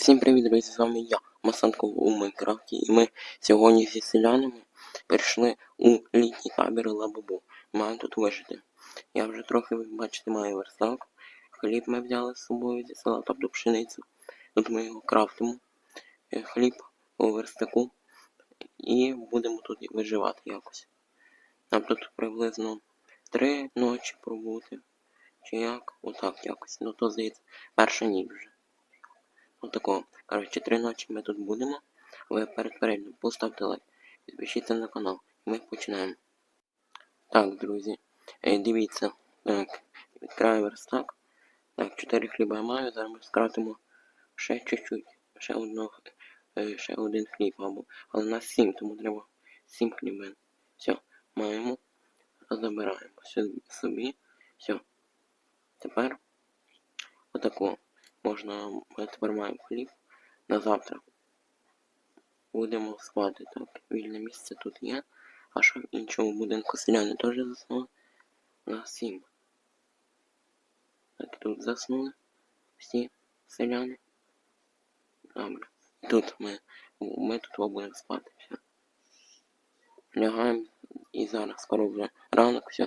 Всім привіт, друзі! З вами я, Масанко у Майнкрафті, і ми сьогодні зі селянами перейшли у літній табір Лабубу. Маємо тут вижити. Я вже трохи, ви бачите, маю верстак. Хліб ми взяли з собою зі села, тобто пшеницю. Тут ми його крафтимо. Е, Хліб у верстаку. І будемо тут виживати якось. Нам тут приблизно три ночі пробути. Чи як? Отак якось. Ну то здається, перша ніч вже. Отакого. Коротше, ночі ми тут будемо. Ви перед переглядом поставте лайк. Підпишіться на канал. Ми починаємо. Так, друзі. Е, дивіться. Так, відкриваю верстак. Так, чотири хліба я маю. Зараз ми скратимо ще чуть-чуть. Ще одного, е, ще один хліб, або. Але нас сім, тому треба сім хлібин. Все, маємо. Забираємо собі. Все. Тепер отако можна, ми тепер маємо хліб на завтра. Будемо спати так. Вільне місце тут є. А що в іншому будинку селяни теж заснули? На сім. Так, тут заснули всі селяни. Добре. Тут ми, ми тут будемо спати. Все. Лягаємо і зараз скоро вже ранок, все.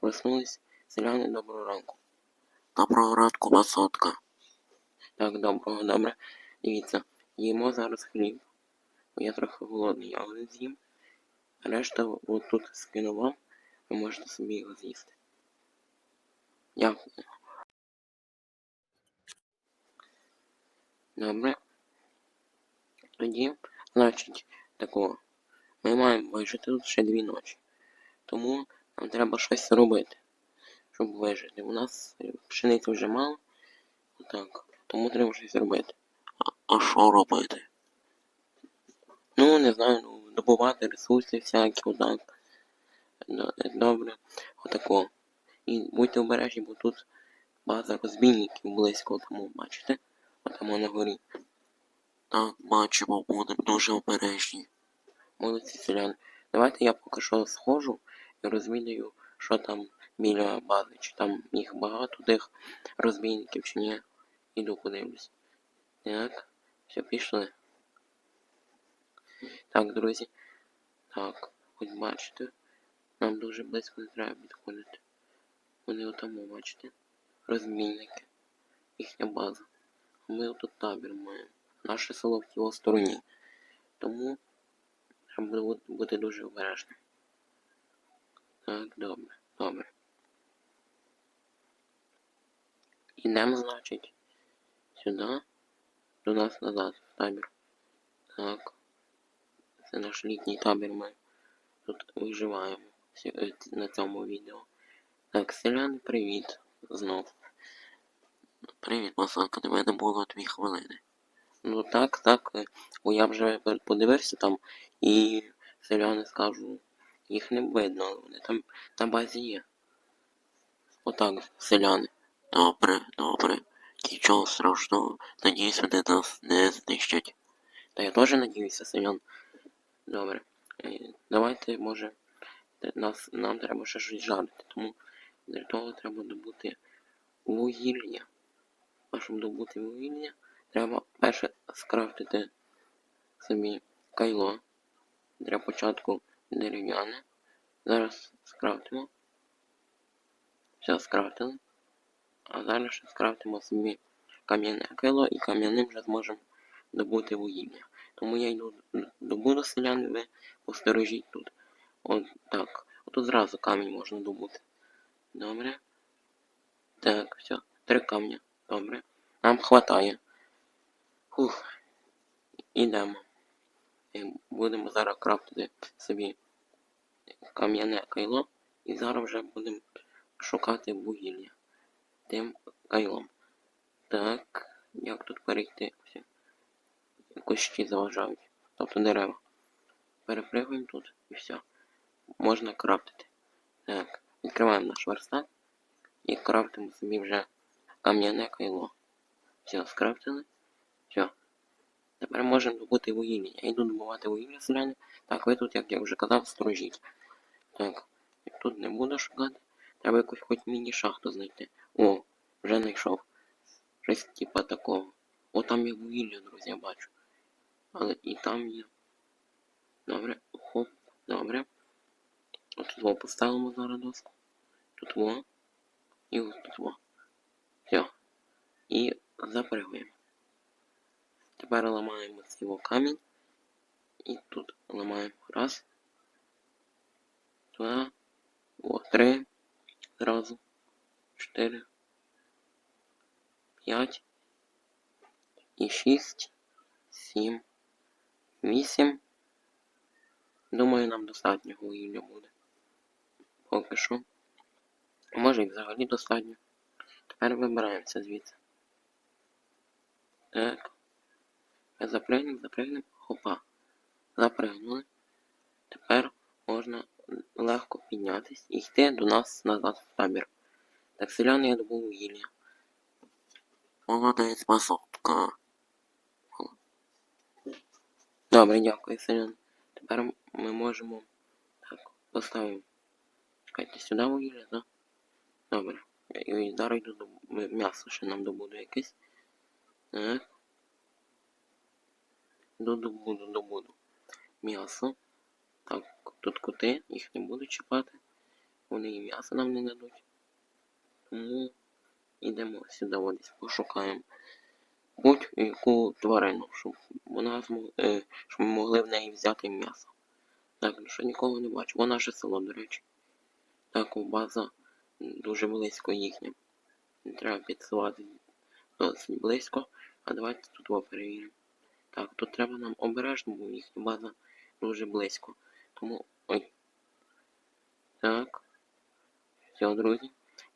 Проснулись. Селяни, доброго ранку. Доброго ранку, масотка. Так, доброго, добре. Дивіться, їмо зараз хліб. Я трохи голодний, але з'їм. Решта от тут скину вам. Ви можете собі його з'їсти. Дякую. Добре. Тоді, значить, такого. Ми маємо вижити тут ще дві ночі. Тому нам треба щось робити, щоб вижити. У нас пшениці вже мало. Так. Тому треба щось робити. А, а що робити? Ну, не знаю, ну, добувати ресурси всякі, отак. Добре, отако. І будьте обережні, бо тут база розбійників близько тому, бачите? Отамо на горі. Так, бачимо, будемо дуже обережні. Молодці селяни. Давайте я поки що схожу і розвідаю, що там біля бази, чи там їх багато тих розбійників, чи ні. Іду подивлюсь. Так, все, пішли. Так, друзі. Так, ось бачите. Нам дуже близько не треба підходити. Вони отому, бачите? Розмінники. Їхня база. А ми отут табір маємо. Наше село в його стороні. Тому треба бу- бути дуже обережним. Так, добре, добре. Ідемо, значить, сюди. До нас назад, в табір. Так. Це наш літній табір. Ми тут виживаємо е, на цьому відео. Так, селяни, привіт. Знов. Привіт, Масанка, тебе не було дві хвилини. Ну так, так. е, Бо я вже подивився там і селяни скажу, їх не видно, але вони там на базі є. Отак, селяни. Добре, добре. Нічого страшного. Надіюсь, вони нас не знищать. Та я теж надіюся, селян. Добре. Е, Давайте, може, нас, нам треба ще щось жарити, тому для того треба добути вугілля. А щоб добути вугілля, треба перше скрафтити собі кайло. Для початку дерев'яне. Зараз скрафтимо. Все скрафтили. А зараз ще скрафтимо собі кам'яне кайло і кам'яним вже зможемо добути вугілля. Тому я йду добуду селяни, ви посторожіть тут. От так. Отут зразу камінь можна добути. Добре. Так, все. Три камня. Добре. Нам хватає. Фух. Ідемо. Е, Будемо зараз крафтити собі кам'яне кайло. І зараз вже будемо шукати вугілля. Тим кайлом. Так. Як тут перейти? Все. Кущі заважають. Тобто дерева. Перепригуємо тут і все. Можна крафтити. Так, відкриваємо наш верстак і крафтимо собі вже кам'яне кайло. Все, скрафтили. Все. Тепер можемо добути вугілля. Я йду добувати вугілля селяни. Так, ви тут, як я вже казав, сторожіть. Так, тут не буду шукати. Треба якусь хоч міні-шахту знайти. О, вже знайшов. Щось типа такого. О, там є вугілля, друзі, я бачу. Але і там є. Добре, хоп, добре. От во поставимо зараз доску. Тут во. І ось тут во. Все. І запригуємо. Тепер ламаємо во камінь. І тут ламаємо раз. Два. О, три. Зразу. Чотири. П'ять. І шість. Сім. Вісім. Думаю, нам достатньо вугілля буде. Поки що. Може і взагалі достатньо. Тепер вибираємося звідси. Так. Запригнемо, запригнемо. Хопа. Запригнули. Тепер можна легко піднятись і йти до нас назад в табір. Так, селяни я добув вугілля. Молодець масотка. Добре, дякую, селян. Тепер ми можемо. Так, поставимо. Чекайте, сюди вугілля, так? Добре. І зараз йду до м'ясо ще нам добуду якесь. Так. До- Добуду, добуду. М'ясо. Так, тут коти, їх не буду чіпати. Вони і м'ясо нам не дадуть. Тому йдемо сюди десь пошукаємо. Будь-яку тварину, щоб вона змог... е, щоб ми могли в неї взяти м'ясо. Так, ну що нікого не бачу. Вона наше село, до речі. Так, база дуже близько їхня. Не треба підсувати досить близько. А давайте тут його перевіримо. Так, тут треба нам обережно, бо їхня база дуже близько. Тому. Ой. Так. Все, друзі.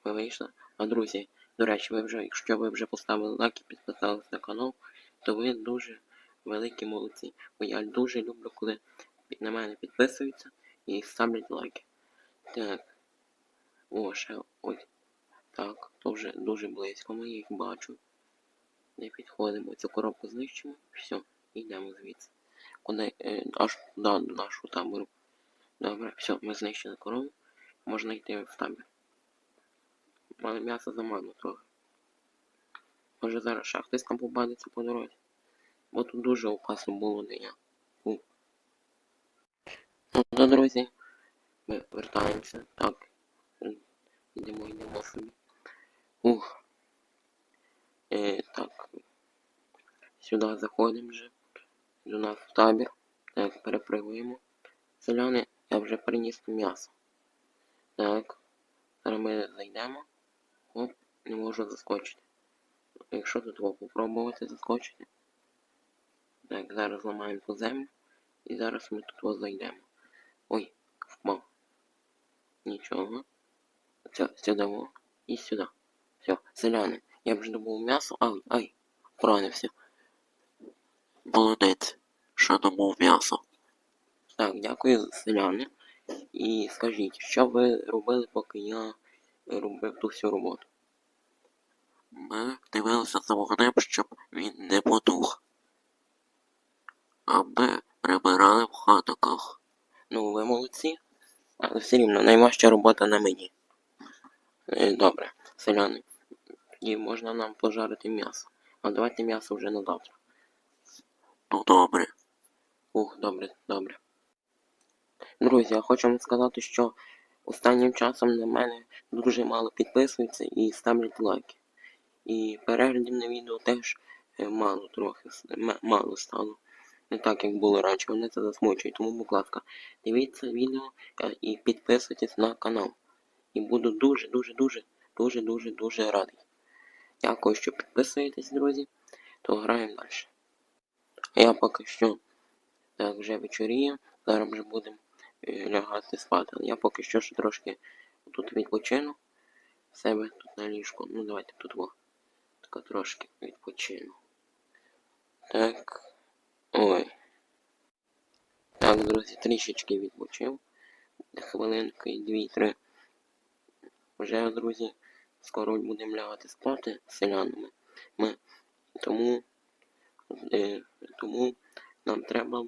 Ми вийшли. А друзі, до речі, ви вже, якщо ви вже поставили лайк і підписались на канал, то ви дуже великі молодці. Бо я дуже люблю, коли на мене підписуються і ставлять лайки. Так. О, ще ой. Так, то вже дуже близько. Ми їх бачу. Не підходимо. Цю коробку знищимо. Все, йдемо звідси. Куди е, аж до нашого табору. Добре, все, ми знищили корову. Можна йти в табір. Але м'ясо замало трохи. Може зараз ще хтось там попадеться по дорозі. Бо тут дуже опасно було де я. У. Ну то, друзі, ми вертаємося. Так. Йдемо, йдемо собі. Ух. Е, так. Сюди заходимо вже. До нас в табір. Так, перепригуємо. Селяни, я вже приніс м'ясо. Так. Зараз ми зайдемо. Не можу заскочити. Якщо тут його попробувати заскочити. Так, зараз ламаємо ту землю. І зараз ми тут його зайдемо. Ой, впав. Нічого. Все, сюди. І сюди. Все, селяни. Я вже добув м'ясо. Ай, ай, поранився. Молодець, що добув м'ясо. Так, дякую, селяни. І скажіть, що ви робили, поки я робив ту всю роботу? Ми дивилися за вогнем, щоб він не потух. А ми прибирали в хатиках. Ну, ви молодці. Але все рівно найважча робота на мені. Е, Добре, селяни. Тоді можна нам пожарити м'ясо. А давайте м'ясо вже на завтра. Ну добре. Ух, добре, добре. Друзі, я хочу вам сказати, що останнім часом на мене дуже мало підписуються і ставлять лайки. І переглядів на відео теж е, мало трохи мало стало. Не так, як було раніше, мене це засмучує. Тому, будь ласка, дивіться відео е, і підписуйтесь на канал. І буду дуже, дуже, дуже, дуже, дуже, дуже радий. Дякую, що підписуєтесь, друзі. То граємо далі. А я поки що так вже вечоріє. Зараз вже будемо е, лягати спати. Я поки що ще трошки тут відпочину. Себе тут на ліжку. Ну давайте тут во. Так трошки відпочину. Так. Ой. Так, друзі, трішечки відпочив. Хвилинки, дві-три. Вже, друзі, скоро будемо лягати спати з селянами. Ми. Тому, е, тому нам треба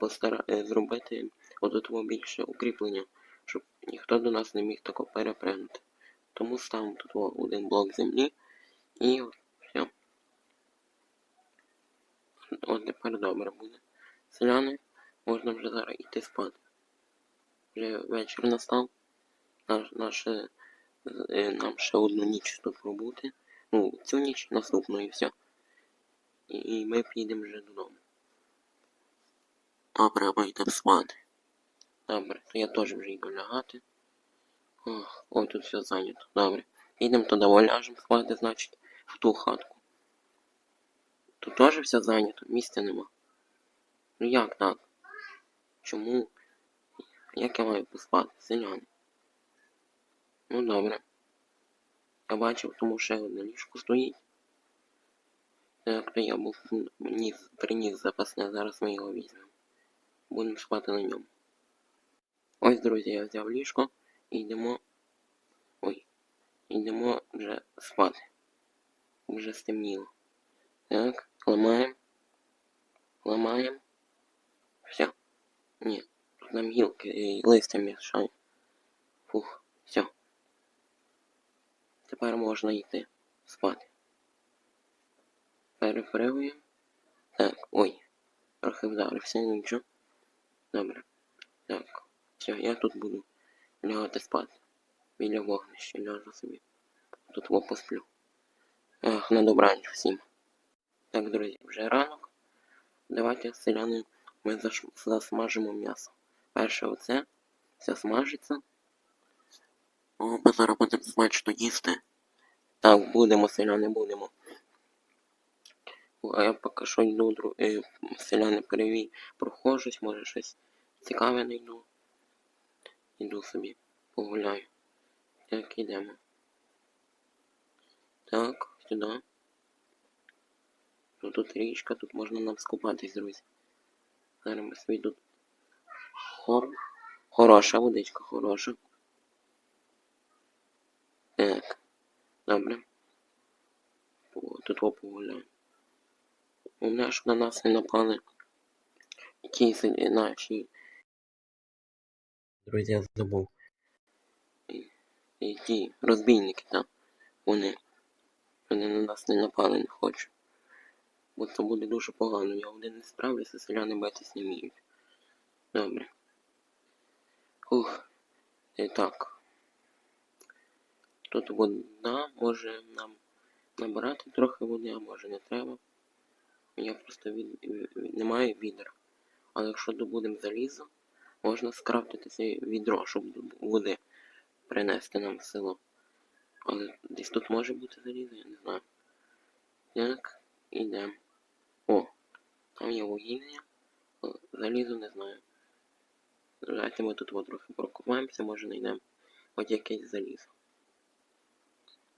постара... е, зробити одного більше укріплення, щоб ніхто до нас не міг тако перепригнути. Тому ставимо тут один блок землі і все. От тепер добре буде. Селяни, можна вже зараз йти спати. Вже вечір настав. Наш, наше, е, нам ще одну ніч тут пробути. Ну, цю ніч наступну і все. І, і ми підемо вже додому. Добре, ми йдемо спати. Добре, то я теж вже йду лягати. Ой, тут все зайнято. Добре. Підемо туди ляжемо спати, значить, в ту хатку. Тут теж все зайнято, місця нема. Ну як так? Чому? Як я маю поспати, селяни? Ну добре. Я бачив, тому ще одне ліжко стоїть. Так, то я був ніс, приніс запасне, зараз ми його візьмемо. Будемо спати на ньому. Ось, друзі, я взяв ліжко і йдемо. Ой. Йдемо вже спати. Вже стемніло. Так, ламаємо. Ламаємо. Все. Ні, тут нам гілки і листя мішають. Фух, все. Тепер можна йти спати. Перепривуємо. Так, ой. Трохи вдарився, нічого. Добре. Так. Все, я тут буду лягати спати. Біля вогнища ляжу собі. Тут посплю. Ах, на добраніч всім. Так, друзі, вже ранок. Давайте селяни ми заш... засмажимо м'ясо. Перше оце. Все смажиться. О, ми зараз будемо смачно їсти. Так, будемо, селяни, будемо. А я поки що йду, дру... е, селяни перевій, прохожусь, може щось цікаве знайду. Іду собі, погуляю. Так, ідемо. Так, сюди. Ну тут річка, тут можна нам скупатись, друзі. Зараз ми собі тут. Хор... Хороша водичка, хороша. Так. Добре. О, тут о, погуляємо. Головне, щоб на нас не напали якісь наші. Друзі, я забув. І ті розбійники там. Вони. Вони на нас не напали, не хочуть. Бо це буде дуже погано. Я один не справлюся, селяни битись не вміють. Добре. Ух. І так. Тут вода може нам набирати трохи води, а може не треба. Я просто від... не маю відер. Але якщо добудемо залізо, можна скрафтити це відро, щоб води принести нам в село. Але десь тут може бути залізо, я не знаю. Так, ідемо. О, там є вугілля. Залізо не знаю. Давайте ми тут от трохи прокопаємося, може знайдемо хоч якесь залізо.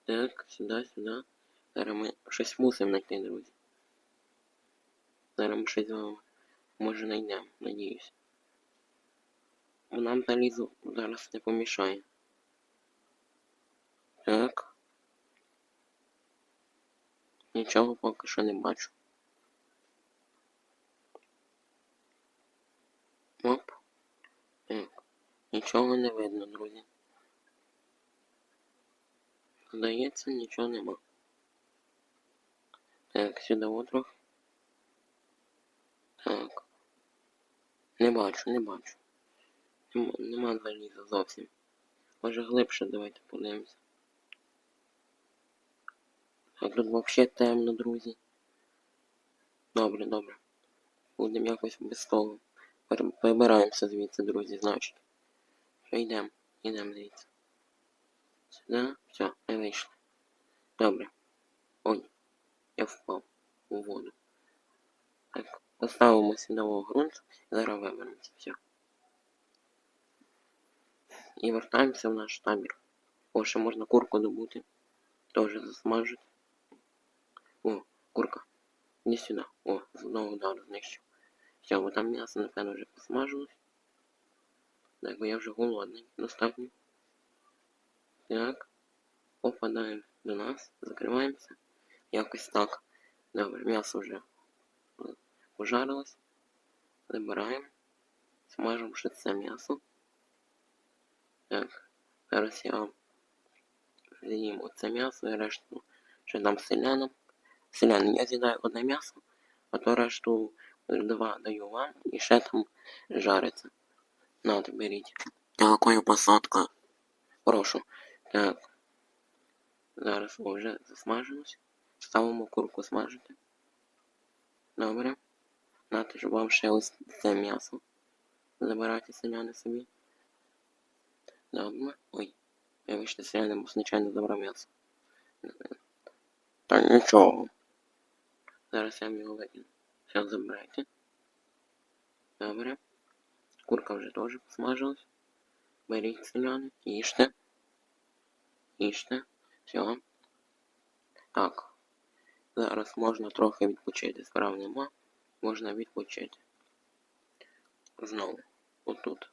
Так, сюди, сюди. Зараз ми щось мусимо знайти, друзі. Зараз ми щось з вами може знайдемо, надіюсь. Нам залізо зараз не помішає. Так. Нічого поки що не бачу. Оп. Так. Нічого не видно, друзі. Здається, нічого нема. Так, сюди трохи. Так. Не бачу, не бачу. Нема заліза зовсім. Може глибше давайте подивимося. Так, тут взагалі темно, друзі. Добре, добре. Будемо якось без того. Пер- Прибираємося звідси, друзі, значить. Що йдемо? Йдемо звідси. Сюди. Все, ми вийшли. Добре. Ой, я впав у воду. Так, поставимо в ґрунт і зараз виберемося. Все. І вертаємося в наш табір. О, ще можна курку добути. Тоже засмажити. О, курка. Іди сюди. О, з одного удару знищив. Все, бо там м'ясо, напевно, вже посмажилось. Так, бо я вже голодний. Достатньо. Так. Попадаємо до нас. Закриваємося. Якось так. Добре, м'ясо вже е, пожарилось. Забираємо. Смажемо ще м'ясо. Так. Зараз я вам з'їм оце м'ясо і решту ще дам селянам. Селянам я з'їдаю одне м'ясо, а то решту два даю вам і ще там жариться. Нате, беріть. Дякую, посадка. Прошу. Так. Зараз о, вже засмажилось. Ставимо курку смажити. Добре. Нате ж вам ще ось це м'ясо. Забирайте селяни собі. Добре. Ой. Вибачте, селяни, бо звичайно забрав м'ясо. Та нічого. Зараз я його викину. Все, забирайте. Добре. Курка вже теж посмажилась. Беріть селяни, їжте. Їжте. Все. Так. Зараз можна трохи відпочити. Справ нема. Можна відпочити. Знову. Отут.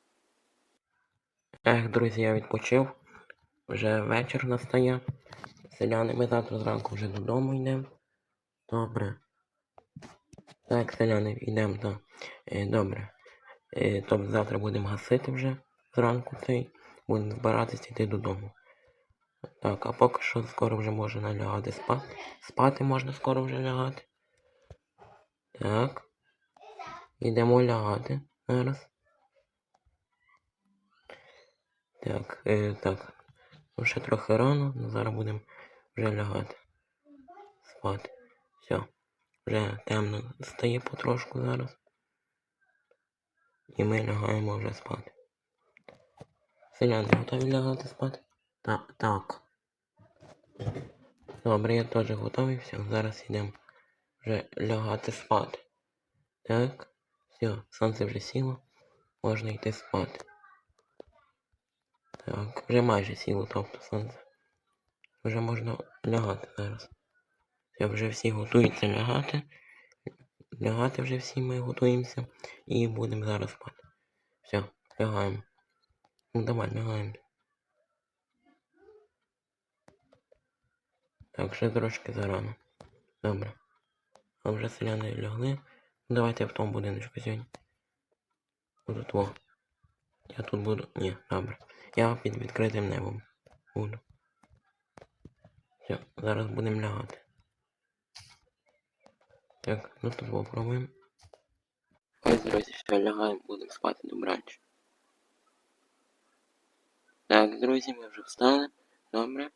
Ех, друзі, я відпочив. Вже вечір настає. Селяни, ми завтра зранку вже додому йдемо. Добре. Так, селяни, йдемо, так. Е, добре. Тобто завтра будемо гасити вже зранку цей. Будемо збиратися йти додому. Так, а поки що скоро вже можна лягати спати. Спати можна скоро вже лягати. Так. Йдемо лягати зараз. Так, е, так. Ну, ще трохи рано, але зараз будемо вже лягати. Спати. Все. Вже темно стає потрошку зараз. І ми лягаємо вже спати. Селяни готові лягати спати? Так, так. Добре, я теж готовий. Все, зараз йдемо вже лягати спати. Так, все, сонце вже сіло. Можна йти спати. Так, вже майже сіло, тобто сонце. Вже можна лягати зараз. Все, вже всі готуються лягати. Лягати вже всі ми готуємося і будемо зараз спати. Все, лягаємо. Ну давай, лягаємо. Так, ще трошки зарано. Добре. А вже селяни лягли. Ну давайте в тому будиночку сьогодні. Буду тво. Я тут буду. Ні, добре. Я під відкритим небом буду. Все, зараз будемо лягати. Так, ну тут попробуємо. Ось, друзі, все, лягаємо, будемо спати добраніч. Так, друзі, ми вже встали. Добре.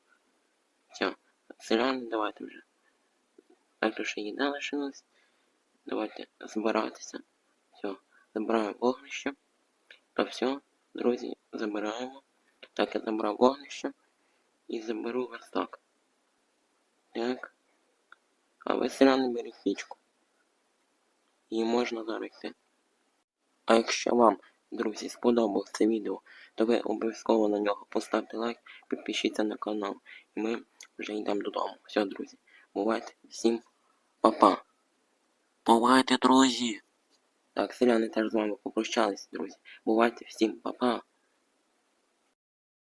Все, селяни, давайте вже. Так, то ще їда лишилась. Давайте збиратися. Все, забираємо вогнище. Та все, друзі, забираємо. Так, я забрав вогнище. І заберу верстак. Так. А ви селяни беріть свічку. І можна зараз. А якщо вам, друзі, сподобалось це відео, то ви обов'язково на нього поставте лайк, підпишіться на канал. І ми вже йдемо додому. Все, друзі. Бувайте всім па-па. Бувайте, друзі. Так, селяни теж з вами попрощались, друзі. Бувайте всім па-па.